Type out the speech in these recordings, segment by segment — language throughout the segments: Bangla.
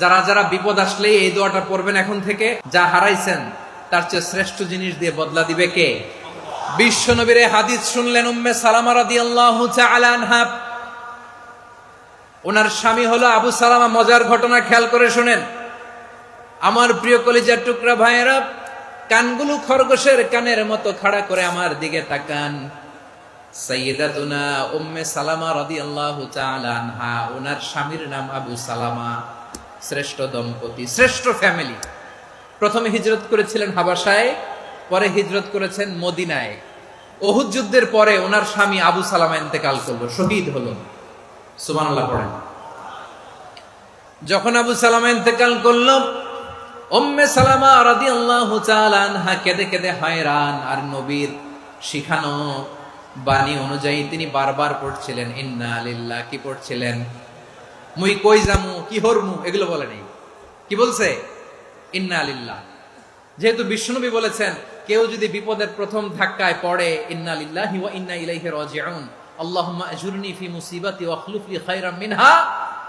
যারা যারা বিপদ আসলে এই দোয়াটা পড়বেন এখন থেকে, যা হারাইছেন, তার চেয়ে শ্রেষ্ঠ জিনিস দিয়ে বদলা দিবে কে? বিশ্ব নবীর হাদিস শুনলেন উম্মে সালামা রাদিয়াল্লাহু তাআলা আনহা। ওনার স্বামী হলো আবু সালামা, মজার ঘটনা খেয়াল করে শুনেন। আমার প্রিয় কলিজার টুকরা ভাইয়েরা, কানগুলো খরগোশের কানের মতো খাড়া করে আমার দিকে তাকান। সাইয়্যিদাতুনা উম্মে সালামা রাদিয়াল্লাহু তাআলা ওনার স্বামীর নাম আবু সালামা। শ্রেষ্ঠ দম্পতি, শ্রেষ্ঠ ফ্যামিলি প্রথমে হিজরত করেছিলেন হাবাসায় পরে হিজরত করেছেন মদিনায়। ওহুদ যুদ্ধের পরে ওনার স্বামী আবু সালামা ইন্তেকাল করল, শহীদ হলো। সুবহানাল্লাহ পড়েন। যখন আবু সালামা ইন্তেকাল করল, উম্মে সালামা রাদিয়াল্লাহু তাআলা আনহা কেঁদে কেঁদে হয়রান, আর নবীর শিখানো বাণী অনুযায়ী তিনি বারবার পড়ছিলেন, ইন্না লিল্লাহ, কি পড়ছিলেন? মুই কই জামু কি হরমু, এগুলো বলে নেই। কি বলছে? ইন্না লিল্লাহ। যেহেতু বিষ্ণুনবী বলেছেন, কেউ যদি বিপদের প্রথম ধাক্কায় পড়ে, ইন্না লিল্লাহি ওয়া ইন্না ইলাইহি রাজিউন। আল্লাহুম্মা আজুরনি ফি মুসিবাতি ওয়া খলুফ লি খায়রাম মিনহা।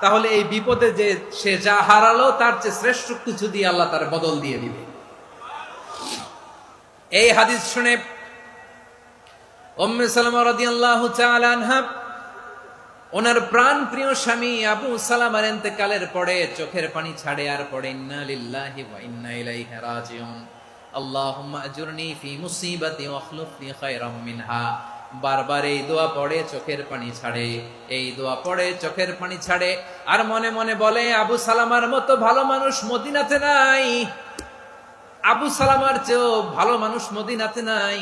তাহলে এই বিপদে যে সে যা হারালো, তার চেয়ে শ্রেষ্ঠ কিছু দিয়ে আল্লাহ তার বদল দিয়ে দিবে। এই হাদিস শুনে উম্মে সালামা রাদিয়াল্লাহু তাআলা আনহা ওনার প্রাণ প্রিয় স্বামী আবু সালামার ইন্তেকালের পরে চোখের পানি ছাড়ে আর পড়ে, ইন্না লিল্লাহি ওয়া ইন্না ইলাইহি রাজিউন। আল্লাহুম্মা ফি মুসিবাতি ওয়া খলুফনি বারবার এই দোয়া পড়ে, চোখের পানি ছাড়ে। এই দোয়া পড়ে, চোখের পানি ছাড়ে। আর মনে মনে বলে, আবু সালামার মতো ভালো মানুষ মদিনাতে নাই। আবু সালামার চেয়েও ভালো মানুষ মদিনাতে নাই।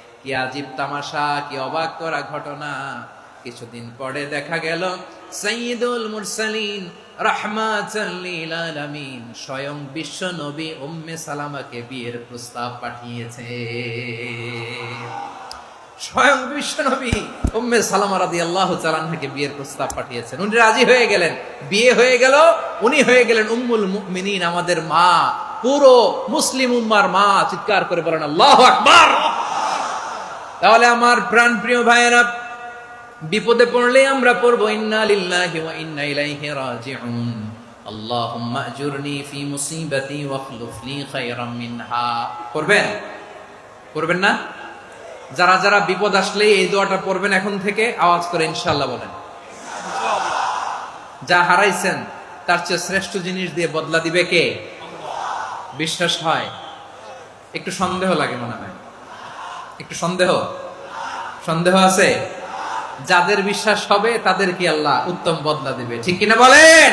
কি আজীব তামাশা, কি অবাক করা ঘটনা। কিছুদিন পরে দেখা গেল সৈয়দুল মুরসালিন স্বয়ং বিশ্ব নবী উম্মে সালামাকে বিয়ের প্রস্তাব পাঠিয়েছে। স্বয়ং উম্মে রাদিয়াল্লাহু তাআলা আনহাকে বিয়ের প্রস্তাব পাঠিয়েছেন। উনি রাজি হয়ে গেলেন। বিয়ে হয়ে গেল, উনি হয়ে গেলেন উম্মুল মুমিনিন, আমাদের মা, পুরো মুসলিম উম্মার মা, চিৎকার করে বলেন, আল্লাহু আকবার! তাহলে আমার প্রাণ প্রিয় ভাইয়েরা, বিপদে পড়লে আমরা পড়ব, ইন্না লিল্লাহি ওয়া ইন্না ইলাইহি রাজিউন। আজুরনি ফি মুসিবাতি ওয়া খলুফ লি খায়রাম মিনহা। করবেন করবেন না? যারা যারা বিপদ আসলে এই দোয়াটা পড়বেন এখন থেকে, আওয়াজ করে ইনশাআল্লাহ বলেন। যা হারাইছেন, তার চেয়ে শ্রেষ্ঠ জিনিস দিয়ে বদলা দিবে কে? বিশ্বাস হয়। একটু সন্দেহ লাগে মনে হয়। একটু সন্দেহ? সন্দেহ আছে? যাদের বিশ্বাস হবে তাদেরকে আল্লাহ উত্তম বদলা দেবে? ঠিক কিনা বলেন?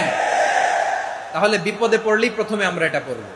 তাহলে বিপদে পড়লেই প্রথমে আমরা এটা পড়ব।